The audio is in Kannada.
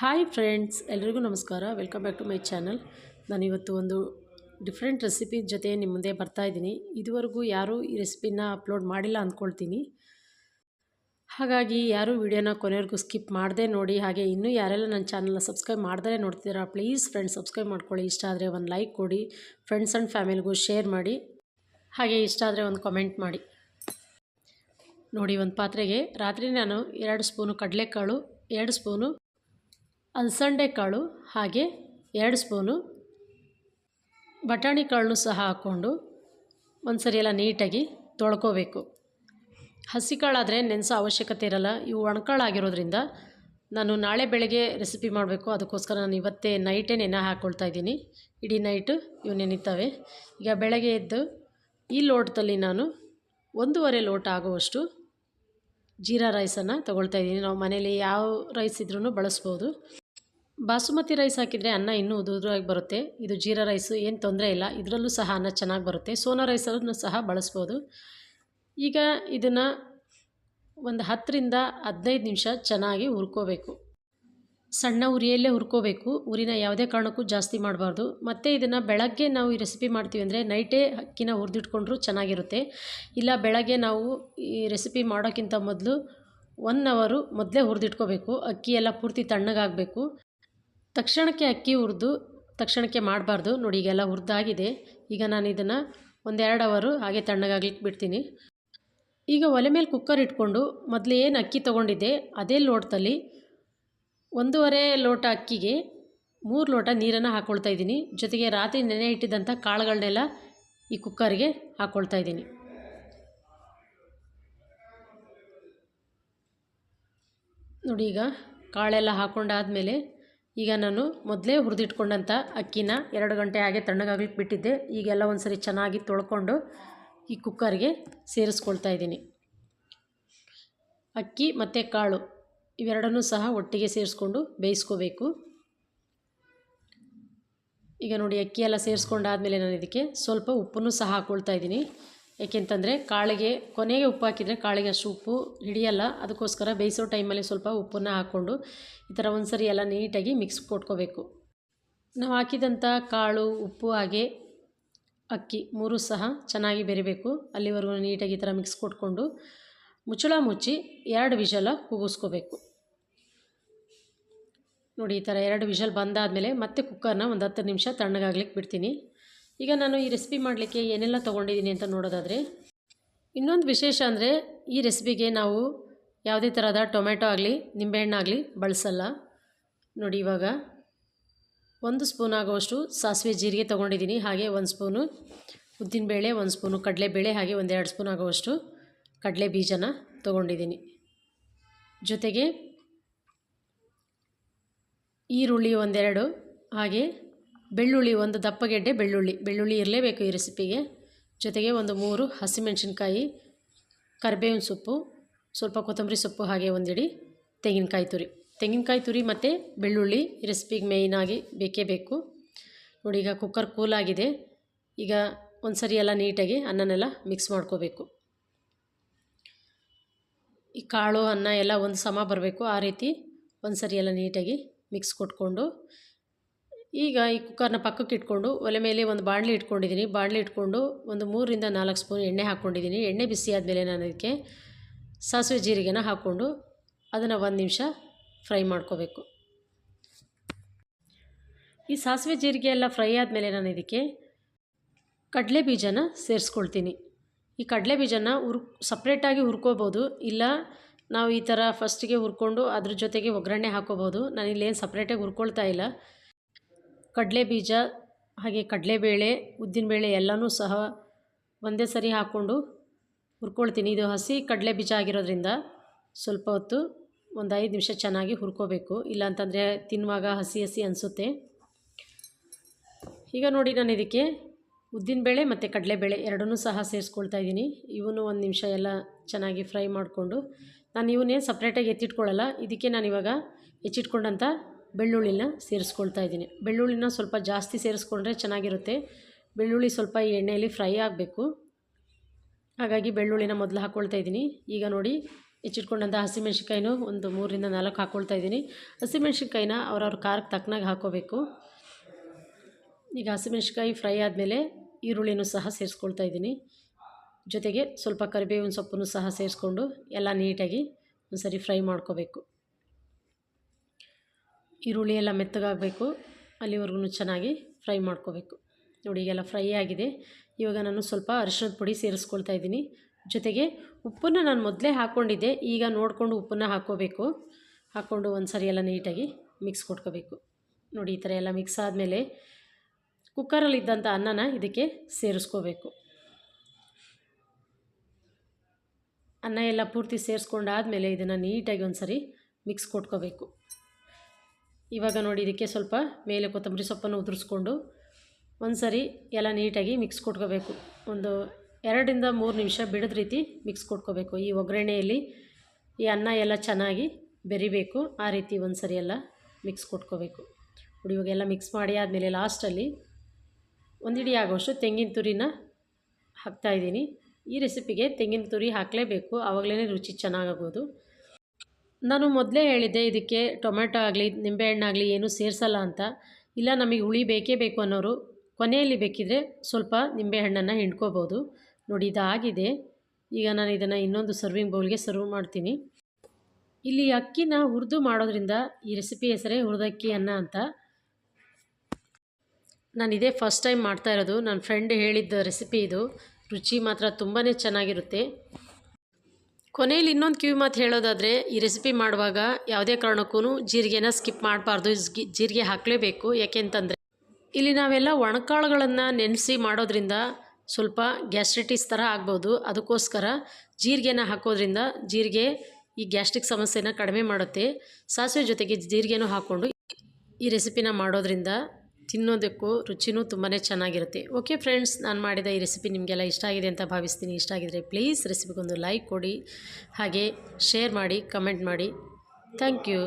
ಹಾಯ್ ಫ್ರೆಂಡ್ಸ್, ಎಲ್ರಿಗೂ ನಮಸ್ಕಾರ. Welcome back to my channel. ನಾನಿವತ್ತು ಒಂದು ಡಿಫ್ರೆಂಟ್ ರೆಸಿಪಿ ಜೊತೆ ನಿಮ್ಮ ಮುಂದೆ ಬರ್ತಾ ಇದ್ದೀನಿ. ಇದುವರೆಗೂ ಯಾರೂ ಈ ರೆಸಿಪಿನ ಅಪ್ಲೋಡ್ ಮಾಡಿಲ್ಲ ಅಂದ್ಕೊಳ್ತೀನಿ. ಹಾಗಾಗಿ ಯಾರೂ ವಿಡಿಯೋನ ಕೊನೆವರೆಗೂ ಸ್ಕಿಪ್ ಮಾಡದೆ ನೋಡಿ, ಹಾಗೆ ಇನ್ನೂ ಯಾರೆಲ್ಲ ನನ್ನ ಚಾನಲ್ನ ಸಬ್ಸ್ಕ್ರೈಬ್ ಮಾಡ್ದೇ ನೋಡ್ತೀರಾ ಪ್ಲೀಸ್ ಫ್ರೆಂಡ್ಸ್, ಸಬ್ಸ್ಕ್ರೈಬ್ ಮಾಡ್ಕೊಳ್ಳಿ. ಇಷ್ಟ ಆದರೆ ಒಂದು ಲೈಕ್ ಕೊಡಿ, ಫ್ರೆಂಡ್ಸ್ ಆ್ಯಂಡ್ ಫ್ಯಾಮಿಲಿಗೂ ಶೇರ್ ಮಾಡಿ, ಹಾಗೆ ಇಷ್ಟ ಆದರೆ ಒಂದು ಕಮೆಂಟ್ ಮಾಡಿ. ನೋಡಿ, ಒಂದು ಪಾತ್ರೆಗೆ ರಾತ್ರಿ ನಾನು ಎರಡು ಸ್ಪೂನು ಕಡಲೆಕಾಳು, ಎರಡು ಸ್ಪೂನು ಅಲಸಂಡೆ ಕಾಳು, ಹಾಗೆ ಎರಡು ಸ್ಪೂನು. ಬಟಾಣಿ ಕಾಳನ್ನು ಸಹ ಹಾಕ್ಕೊಂಡು ಒಂದು ಸರಿ ಎಲ್ಲ ನೀಟಾಗಿ ತೊಳ್ಕೋಬೇಕು. ಹಸಿ ಕಾಳಾದರೆ ನೆನೆಸೋ ಅವಶ್ಯಕತೆ ಇರಲ್ಲ. ಇವು ಒಣಕಾಳಾಗಿರೋದ್ರಿಂದ ನಾನು ನಾಳೆ ಬೆಳಗ್ಗೆ ರೆಸಿಪಿ ಮಾಡಬೇಕು. ಅದಕ್ಕೋಸ್ಕರ ನಾನು ಇವತ್ತೇ ನೈಟೇ ನೆನೆ ಹಾಕ್ಕೊಳ್ತಾ ಇದ್ದೀನಿ. ಇಡೀ ನೈಟು ಇವು ನೆನೀತವೆ. ಈಗ ಬೆಳಗ್ಗೆ ಎದ್ದು ಈ ಲೋಟದಲ್ಲಿ ನಾನು ಒಂದೂವರೆ ಲೋಟ ಆಗುವಷ್ಟು ಜೀರಾ ರೈಸನ್ನು ತೊಗೊಳ್ತಾ ಇದ್ದೀನಿ. ನಾವು ಮನೇಲಿ ಯಾವ ರೈಸ್ ಇದ್ರೂ ಬಳಸ್ಬೋದು. ಬಾಸುಮತಿ ರೈಸ್ ಹಾಕಿದರೆ ಅನ್ನ ಇನ್ನೂ ಉದುರಾಗಿ ಬರುತ್ತೆ. ಇದು ಜೀರಾ ರೈಸು, ಏನು ತೊಂದರೆ ಇಲ್ಲ. ಇದರಲ್ಲೂ ಸಹ ಅನ್ನ ಚೆನ್ನಾಗಿ ಬರುತ್ತೆ. ಸೋನಾ ರೈಸನ್ನು ಸಹ ಬಳಸ್ಬೋದು. ಈಗ ಇದನ್ನು ಒಂದು ಹತ್ತರಿಂದ ಹದಿನೈದು ನಿಮಿಷ ಚೆನ್ನಾಗಿ ಹುರ್ಕೋಬೇಕು. ಸಣ್ಣ ಉರಿಯಲ್ಲೇ ಹುರ್ಕೋಬೇಕು. ಉರಿನ ಯಾವುದೇ ಕಾರಣಕ್ಕೂ ಜಾಸ್ತಿ ಮಾಡಬಾರ್ದು. ಮತ್ತು ಇದನ್ನು ಬೆಳಗ್ಗೆ ನಾವು ಈ ರೆಸಿಪಿ ಮಾಡ್ತೀವಿ ಅಂದರೆ ನೈಟೇ ಅಕ್ಕಿನ ಹುರಿದಿಟ್ಕೊಂಡ್ರೂ ಚೆನ್ನಾಗಿರುತ್ತೆ. ಇಲ್ಲ, ಬೆಳಗ್ಗೆ ನಾವು ಈ ರೆಸಿಪಿ ಮಾಡೋಕ್ಕಿಂತ ಮೊದಲು ಒನ್ ಅವರು ಮೊದಲೇ ಹುರಿದಿಟ್ಕೋಬೇಕು. ಅಕ್ಕಿ ಎಲ್ಲ ಪೂರ್ತಿ ತಣ್ಣಗಾಗಬೇಕು. ತಕ್ಷಣಕ್ಕೆ ಅಕ್ಕಿ ಹುರಿದು ತಕ್ಷಣಕ್ಕೆ ಮಾಡಬಾರ್ದು. ನೋಡಿ, ಈಗೆಲ್ಲ ಹುರಿದಾಗಿದೆ. ಈಗ ನಾನು ಇದನ್ನು ಒಂದೆರಡು ಅವರು ಹಾಗೆ ತಣ್ಣಗಾಗ್ಲಿಕ್ಕೆ ಬಿಡ್ತೀನಿ. ಈಗ ಒಲೆ ಮೇಲೆ ಕುಕ್ಕರ್ ಇಟ್ಕೊಂಡು ಮೊದಲು ಏನು ಅಕ್ಕಿ ತೊಗೊಂಡಿದ್ದೆ, ಅದೇ ಲೋಟದಲ್ಲಿ ಒಂದೂವರೆ ಲೋಟ ಅಕ್ಕಿಗೆ ಮೂರು ಲೋಟ ನೀರನ್ನು ಹಾಕ್ಕೊಳ್ತಾ ಇದ್ದೀನಿ. ಜೊತೆಗೆ ರಾತ್ರಿ ನೆನೆ ಇಟ್ಟಿದ್ದಂಥ ಕಾಳುಗಳನ್ನೆಲ್ಲ ಈ ಕುಕ್ಕರ್ಗೆ ಹಾಕ್ಕೊಳ್ತಾ ಇದ್ದೀನಿ. ನೋಡಿ, ಈಗ ಕಾಳೆಲ್ಲ ಹಾಕ್ಕೊಂಡಾದಮೇಲೆ ಈಗ ನಾನು ಮೊದಲೇ ಹುರಿದಿಟ್ಕೊಂಡಂಥ ಅಕ್ಕಿನ ಎರಡು ಗಂಟೆ ಹಾಗೆ ತಣ್ಣಗಾಗ್ಲಿಕ್ಕೆ ಬಿಟ್ಟಿದ್ದೆ. ಈಗೆಲ್ಲ ಒಂದು ಸರಿ ಚೆನ್ನಾಗಿ ತೊಳ್ಕೊಂಡು ಈ ಕುಕ್ಕರ್ಗೆ ಸೇರಿಸ್ಕೊಳ್ತಾ ಇದ್ದೀನಿ. ಅಕ್ಕಿ ಮತ್ತು ಕಾಳು ಇವೆರಡನ್ನೂ ಸಹ ಒಟ್ಟಿಗೆ ಸೇರಿಸ್ಕೊಂಡು ಬೇಯಿಸ್ಕೋಬೇಕು. ಈಗ ನೋಡಿ ಅಕ್ಕಿ ಎಲ್ಲ ಸೇರಿಸ್ಕೊಂಡಾದಮೇಲೆ ನಾನು ಇದಕ್ಕೆ ಸ್ವಲ್ಪ ಉಪ್ಪನ್ನು ಸಹ ಹಾಕ್ಕೊಳ್ತಾ ಇದ್ದೀನಿ. ಏಕೆಂತಂದರೆ ಕಾಳಿಗೆ, ಕೊನೆಗೆ ಉಪ್ಪು ಹಾಕಿದರೆ ಕಾಳಿಗೆ ಅಷ್ಟು ಉಪ್ಪು ಹಿಡಿಯಲ್ಲ, ಅದಕ್ಕೋಸ್ಕರ ಬೇಯಿಸೋ ಟೈಮಲ್ಲಿ ಸ್ವಲ್ಪ ಉಪ್ಪನ್ನು ಹಾಕ್ಕೊಂಡು ಈ ಥರ ಒಂದು ಸರಿ ಎಲ್ಲ ನೀಟಾಗಿ ಮಿಕ್ಸ್ ಕೊಟ್ಕೋಬೇಕು. ನಾವು ಹಾಕಿದಂಥ ಕಾಳು, ಉಪ್ಪು ಹಾಗೆ ಅಕ್ಕಿ ಮೂರು ಸಹ ಚೆನ್ನಾಗಿ ಬೆರಿಬೇಕು. ಅಲ್ಲಿವರೆಗೂ ನೀಟಾಗಿ ಈ ಥರ ಮಿಕ್ಸ್ ಕೊಟ್ಕೊಂಡು ಮುಚ್ಚಳ ಮುಚ್ಚಿ ಎರಡು ವಿಷಲ ಕೂಗಿಸ್ಕೋಬೇಕು ನೋಡಿ ಈ ಥರ ಎರಡು ವಿಷಲ್ ಬಂದಾದಮೇಲೆ ಮತ್ತೆ ಕುಕ್ಕರ್ನ ಒಂದು ಹತ್ತು ನಿಮಿಷ ತಣ್ಣಗಾಗ್ಲಿಕ್ಕೆ ಬಿಡ್ತೀನಿ. ಈಗ ನಾನು ಈ ರೆಸಿಪಿ ಮಾಡಲಿಕ್ಕೆ ಏನೆಲ್ಲ ತೊಗೊಂಡಿದ್ದೀನಿ ಅಂತ ನೋಡೋದಾದರೆ, ಇನ್ನೊಂದು ವಿಶೇಷ ಅಂದರೆ ಈ ರೆಸಿಪಿಗೆ ನಾವು ಯಾವುದೇ ಥರದ ಟೊಮೆಟೊ ಆಗಲಿ ನಿಂಬೆಹಣ್ಣಾಗಲಿ ಬಳಸಲ್ಲ. ನೋಡಿ ಇವಾಗ ಒಂದು ಸ್ಪೂನ್ ಆಗುವಷ್ಟು ಸಾಸಿವೆ ಜೀರಿಗೆ ತೊಗೊಂಡಿದ್ದೀನಿ, ಹಾಗೆ ಒಂದು ಸ್ಪೂನು ಉದ್ದಿನಬೇಳೆ, ಒಂದು ಸ್ಪೂನು ಕಡಲೆಬೇಳೆ, ಹಾಗೆ ಒಂದೆರಡು ಸ್ಪೂನ್ ಆಗುವಷ್ಟು ಕಡಲೆ ಬೀಜನ ತೊಗೊಂಡಿದ್ದೀನಿ. ಜೊತೆಗೆ ಈರುಳ್ಳಿ ಒಂದೆರಡು, ಹಾಗೆ ಬೆಳ್ಳುಳ್ಳಿ ಒಂದು ದಪ್ಪಗೆಡ್ಡೆ ಬೆಳ್ಳುಳ್ಳಿ. ಬೆಳ್ಳುಳ್ಳಿ ಇರಲೇಬೇಕು ಈ ರೆಸಿಪಿಗೆ ಜೊತೆಗೆ ಒಂದು ಮೂರು ಹಸಿಮೆಣಸಿನ್ಕಾಯಿ, ಕರಿಬೇವಿನ ಸೊಪ್ಪು, ಸ್ವಲ್ಪ ಕೊತ್ತಂಬರಿ ಸೊಪ್ಪು ಹಾಗೆ ಒಂದಿಡಿ ತೆಂಗಿನಕಾಯಿ ತುರಿ. ತೆಂಗಿನಕಾಯಿ ತುರಿ ಮತ್ತು ಬೆಳ್ಳುಳ್ಳಿ ರೆಸಿಪಿಗೆ ಮೇಯ್ನಾಗಿ ಬೇಕೇ ಬೇಕು. ನೋಡಿ, ಈಗ ಕುಕ್ಕರ್ ಕೂಲಾಗಿದೆ ಈಗ ಒಂದು ಸರಿ ಎಲ್ಲ ನೀಟಾಗಿ ಅನ್ನನೆಲ್ಲ ಮಿಕ್ಸ್ ಮಾಡ್ಕೋಬೇಕು. ಈ ಕಾಳು, ಅನ್ನ ಎಲ್ಲ ಒಂದು ಸಮ ಬರಬೇಕು. ಆ ರೀತಿ ಒಂದು ಸರಿ ಎಲ್ಲ ನೀಟಾಗಿ ಮಿಕ್ಸ್ ಕೊಟ್ಕೊಂಡು ಈಗ ಈ ಕುಕ್ಕರ್ನ ಪಕ್ಕಕ್ಕೆ ಇಟ್ಕೊಂಡು ಒಲೆ ಮೇಲೆ ಒಂದು ಬಾಣಲಿ ಇಟ್ಕೊಂಡಿದ್ದೀನಿ. ಬಾಣಲಿ ಇಟ್ಕೊಂಡು ಒಂದು ಮೂರರಿಂದ ನಾಲ್ಕು ಸ್ಪೂನ್ ಎಣ್ಣೆ ಹಾಕ್ಕೊಂಡಿದ್ದೀನಿ. ಎಣ್ಣೆ ಬಿಸಿ ಆದಮೇಲೆ ನಾನು ಅದಕ್ಕೆ ಸಾಸಿವೆ ಜೀರಿಗೆನ ಹಾಕ್ಕೊಂಡು ಅದನ್ನು ಒಂದು ನಿಮಿಷ ಫ್ರೈ ಮಾಡ್ಕೋಬೇಕು. ಈ ಸಾಸಿವೆ ಜೀರಿಗೆ ಎಲ್ಲ ಫ್ರೈ ಆದಮೇಲೆ ನಾನು ಇದಕ್ಕೆ ಕಡಲೆ ಬೀಜನ ಸೇರಿಸ್ಕೊಳ್ತೀನಿ. ಈ ಕಡಲೆ ಬೀಜನ ಹುರ್ ಸಪ್ರೇಟಾಗಿ ಹುರ್ಕೋಬೋದು. ಇಲ್ಲ ನಾವು ಈ ಥರ ಫಸ್ಟಿಗೆ ಹುರ್ಕೊಂಡು ಅದ್ರ ಜೊತೆಗೆ ಒಗ್ಗರಣೆ ಹಾಕೋಬೋದು. ನಾನು ಇಲ್ಲೇನು ಸಪ್ರೇಟಾಗಿ ಹುರ್ಕೊಳ್ತಾ ಇಲ್ಲ. ಕಡಲೆ ಬೀಜ, ಹಾಗೆ ಕಡಲೆಬೇಳೆ ಉದ್ದಿನಬೇಳೆ ಎಲ್ಲನೂ ಸಹ ಒಂದೇ ಸರಿ ಹಾಕ್ಕೊಂಡು ಹುರ್ಕೊಳ್ತೀನಿ. ಇದು ಹಸಿ ಕಡಲೆ ಬೀಜ ಆಗಿರೋದ್ರಿಂದ ಸ್ವಲ್ಪ ಹೊತ್ತು ಒಂದು ಐದು ನಿಮಿಷ ಚೆನ್ನಾಗಿ ಹುರ್ಕೋಬೇಕು. ಇಲ್ಲಾಂತಂದರೆ ತಿನ್ನುವಾಗ ಹಸಿ ಹಸಿ ಅನಿಸುತ್ತೆ. ಈಗ ನೋಡಿ ನಾನು ಇದಕ್ಕೆ ಉದ್ದಿನಬೇಳೆ ಮತ್ತು ಕಡಲೆಬೇಳೆ ಎರಡನ್ನೂ ಸಹ ಸೇರಿಸ್ಕೊಳ್ತಾ ಇದ್ದೀನಿ. ಇವನು ಒಂದು ನಿಮಿಷ ಎಲ್ಲ ಚೆನ್ನಾಗಿ ಫ್ರೈ ಮಾಡಿಕೊಂಡು ನಾನು ಇವನ್ನೇ ಸಪ್ರೇಟಾಗಿ ಎತ್ತಿಟ್ಕೊಳ್ಳಲ್ಲ. ಇದಕ್ಕೆ ನಾನು ಇವಾಗ ಹೆಚ್ಚಿಟ್ಕೊಂಡಂಥ ಬೆಳ್ಳುಳ್ಳಿನ ಸೇರಿಸ್ಕೊಳ್ತಾ ಇದ್ದೀನಿ. ಬೆಳ್ಳುಳ್ಳಿನ ಸ್ವಲ್ಪ ಜಾಸ್ತಿ ಸೇರಿಸ್ಕೊಂಡ್ರೆ ಚೆನ್ನಾಗಿರುತ್ತೆ. ಬೆಳ್ಳುಳ್ಳಿ ಸ್ವಲ್ಪ ಎಣ್ಣೆಯಲ್ಲಿ ಫ್ರೈ ಆಗಬೇಕು. ಹಾಗಾಗಿ ಬೆಳ್ಳುಳ್ಳಿನ ಮೊದಲು ಹಾಕ್ಕೊಳ್ತಾ ಇದ್ದೀನಿ. ಈಗ ನೋಡಿ, ಹೆಚ್ಚಿಟ್ಕೊಂಡಂಥ ಹಸಿಮೆಣ್ಸಿನ್ಕಾಯಿನೂ ಒಂದು ಮೂರರಿಂದ ನಾಲ್ಕು ಹಾಕ್ಕೊಳ್ತಾ ಇದ್ದೀನಿ. ಹಸಿಮೆಣ್ಸಿನ್ಕಾಯಿನ ಅವ್ರವ್ರ ಖಾರಕ್ಕೆ ತಕ್ಕನಾಗಿ ಹಾಕ್ಕೋಬೇಕು ಈಗ ಹಸಿಮೆಣ್ಸಿನ್ಕಾಯಿ ಫ್ರೈ ಆದಮೇಲೆ ಈರುಳ್ಳಿನೂ ಸಹ ಸೇರಿಸ್ಕೊಳ್ತಾ ಇದ್ದೀನಿ. ಜೊತೆಗೆ ಸ್ವಲ್ಪ ಕರಿಬೇವಿನ ಸೊಪ್ಪನ್ನು ಸಹ ಸೇರಿಸ್ಕೊಂಡು ಎಲ್ಲ ನೀಟಾಗಿ ಒಂದು ಸರಿ ಫ್ರೈ ಮಾಡ್ಕೋಬೇಕು. ಈರುಳ್ಳಿ ಎಲ್ಲ ಮೆತ್ತಗಾಗಬೇಕು ಅಲ್ಲಿವರೆಗೂ ಚೆನ್ನಾಗಿ ಫ್ರೈ ಮಾಡ್ಕೋಬೇಕು. ನೋಡಿ, ಈಗೆಲ್ಲ ಫ್ರೈ ಆಗಿದೆ. ಇವಾಗ ನಾನು ಸ್ವಲ್ಪ ಅರಿಶಿಣದ ಪುಡಿ ಸೇರಿಸ್ಕೊಳ್ತಾ ಇದ್ದೀನಿ. ಜೊತೆಗೆ ಉಪ್ಪನ್ನು ನಾನು ಮೊದಲೇ ಹಾಕ್ಕೊಂಡಿದ್ದೆ, ಈಗ ನೋಡಿಕೊಂಡು ಉಪ್ಪನ್ನು ಹಾಕ್ಕೋಬೇಕು. ಹಾಕ್ಕೊಂಡು ಒಂದು ಸರಿ ಎಲ್ಲ ನೀಟಾಗಿ ಮಿಕ್ಸ್ ಕೊಟ್ಕೋಬೇಕು. ನೋಡಿ, ಈ ಥರ ಎಲ್ಲ ಮಿಕ್ಸ್ ಆದಮೇಲೆ ಕುಕ್ಕರಲ್ಲಿದ್ದಂಥ ಅನ್ನನ ಇದಕ್ಕೆ ಸೇರಿಸ್ಕೋಬೇಕು. ಅನ್ನ ಎಲ್ಲ ಪೂರ್ತಿ ಸೇರಿಸ್ಕೊಂಡಾದ್ಮೇಲೆ ಇದನ್ನು ನೀಟಾಗಿ ಒಂದು ಸರಿ ಮಿಕ್ಸ್ ಕೊಟ್ಕೋಬೇಕು. ಇವಾಗ ನೋಡಿ ಇದಕ್ಕೆ ಸ್ವಲ್ಪ ಮೇಲೆ ಕೊತ್ತಂಬರಿ ಸೊಪ್ಪನ್ನು ಉದುರಿಸ್ಕೊಂಡು ಒಂದು ಸರಿ ಎಲ್ಲ ನೀಟಾಗಿ ಮಿಕ್ಸ್ ಕೊಟ್ಕೋಬೇಕು. ಒಂದು ಎರಡರಿಂದ ಮೂರು ನಿಮಿಷ ಬಿಡದ ರೀತಿ ಮಿಕ್ಸ್ ಕೊಟ್ಕೋಬೇಕು. ಈ ಒಗ್ಗರಣೆಯಲ್ಲಿ ಈ ಅನ್ನ ಎಲ್ಲ ಚೆನ್ನಾಗಿ ಬೆರಿಬೇಕು. ಆ ರೀತಿ ಒಂದು ಸರಿ ಎಲ್ಲ ಮಿಕ್ಸ್ ಕೊಟ್ಕೋಬೇಕು. ನೋಡಿ, ಇವಾಗೆಲ್ಲ ಮಿಕ್ಸ್ ಮಾಡಿ ಆದಮೇಲೆ ಲಾಸ್ಟಲ್ಲಿ ಒಂದು ಹಿಡಿ ಆಗೋಷ್ಟು ತೆಂಗಿನ ತುರಿನ ಹಾಕ್ತಾಯಿದ್ದೀನಿ ಈ ರೆಸಿಪಿಗೆ ತೆಂಗಿನ ತುರಿ ಹಾಕಲೇಬೇಕು. ಆವಾಗಲೇ ರುಚಿ ಚೆನ್ನಾಗಾಗೋದು. ನಾನು ಮೊದಲೇ ಹೇಳಿದ್ದೆ ಇದಕ್ಕೆ ಟೊಮೆಟೊ ಆಗಲಿ ನಿಂಬೆಹಣ್ಣಾಗಲಿ ಏನೂ ಸೇರಿಸಲ್ಲ ಅಂತ. ಇಲ್ಲ, ನಮಗೆ ಹುಳಿ ಬೇಕೇ ಬೇಕು ಅನ್ನೋರು ಕೊನೆಯಲ್ಲಿ ಬೇಕಿದ್ರೆ ಸ್ವಲ್ಪ ನಿಂಬೆಹಣ್ಣನ್ನು ಹಿಂಡ್ಕೋಬೋದು. ನೋಡಿ, ಇದಾಗಿದೆ. ಈಗ ನಾನು ಇದನ್ನು ಇನ್ನೊಂದು ಸರ್ವಿಂಗ್ ಬೌಲ್ಗೆ ಸರ್ವ್ ಮಾಡ್ತೀನಿ. ಇಲ್ಲಿ ಅಕ್ಕಿನ ಹುರಿದು ಮಾಡೋದ್ರಿಂದ ಈ ರೆಸಿಪಿ ಹೆಸರೇ ಹುರಿದಕ್ಕಿ ಅನ್ನ ಅಂತ. ನಾನು ಇದೇ ಫಸ್ಟ್ ಟೈಮ್ ಮಾಡ್ತಾ ಇರೋದು. ನನ್ನ ಫ್ರೆಂಡ್ ಹೇಳಿದ್ದ ರೆಸಿಪಿ ಇದು. ರುಚಿ ಮಾತ್ರ ತುಂಬಾ ಚೆನ್ನಾಗಿರುತ್ತೆ. ಕೊನೆಯಲ್ಲಿ ಇನ್ನೊಂದು ಕಿವಿ ಮಾತು ಹೇಳೋದಾದರೆ, ಈ ರೆಸಿಪಿ ಮಾಡುವಾಗ ಯಾವುದೇ ಕಾರಣಕ್ಕೂ ಜೀರಿಗೆನ ಸ್ಕಿಪ್ ಮಾಡಬಾರ್ದು ಜೀರಿಗೆ ಹಾಕಲೇಬೇಕು. ಯಾಕೆಂತಂದರೆ, ಇಲ್ಲಿ ನಾವೆಲ್ಲ ಒಣಕಾಳುಗಳನ್ನು ನೆನೆಸಿ ಮಾಡೋದ್ರಿಂದ ಸ್ವಲ್ಪ ಗ್ಯಾಸ್ಟ್ರಿಟಿಸ್ ಥರ ಆಗ್ಬೋದು. ಅದಕ್ಕೋಸ್ಕರ ಜೀರಿಗೆನ ಹಾಕೋದ್ರಿಂದ ಜೀರಿಗೆ ಈ ಗ್ಯಾಸ್ಟ್ರಿಕ್ ಸಮಸ್ಯೆನ ಕಡಿಮೆ ಮಾಡುತ್ತೆ. ಸಾಸಿವೆ ಜೊತೆಗೆ ಜೀರಿಗೆನೂ ಹಾಕ್ಕೊಂಡು ಈ ರೆಸಿಪಿನ ಮಾಡೋದ್ರಿಂದ ತಿನ್ನೋದಕ್ಕೂ ರುಚಿನೂ ತುಂಬಾ ಚೆನ್ನಾಗಿರುತ್ತೆ. ಓಕೆ ಫ್ರೆಂಡ್ಸ್ ನಾನು ಮಾಡಿದ ಈ ರೆಸಿಪಿ ನಿಮಗೆಲ್ಲ ಇಷ್ಟ ಆಗಿದೆ ಅಂತ ಭಾವಿಸ್ತೀನಿ. ಇಷ್ಟ ಆಗಿದರೆ ಪ್ಲೀಸ್ ರೆಸಿಪಿಗೊಂದು ಲೈಕ್ ಕೊಡಿ. ಹಾಗೆ ಶೇರ್ ಮಾಡಿ ಕಮೆಂಟ್ ಮಾಡಿ. Thank you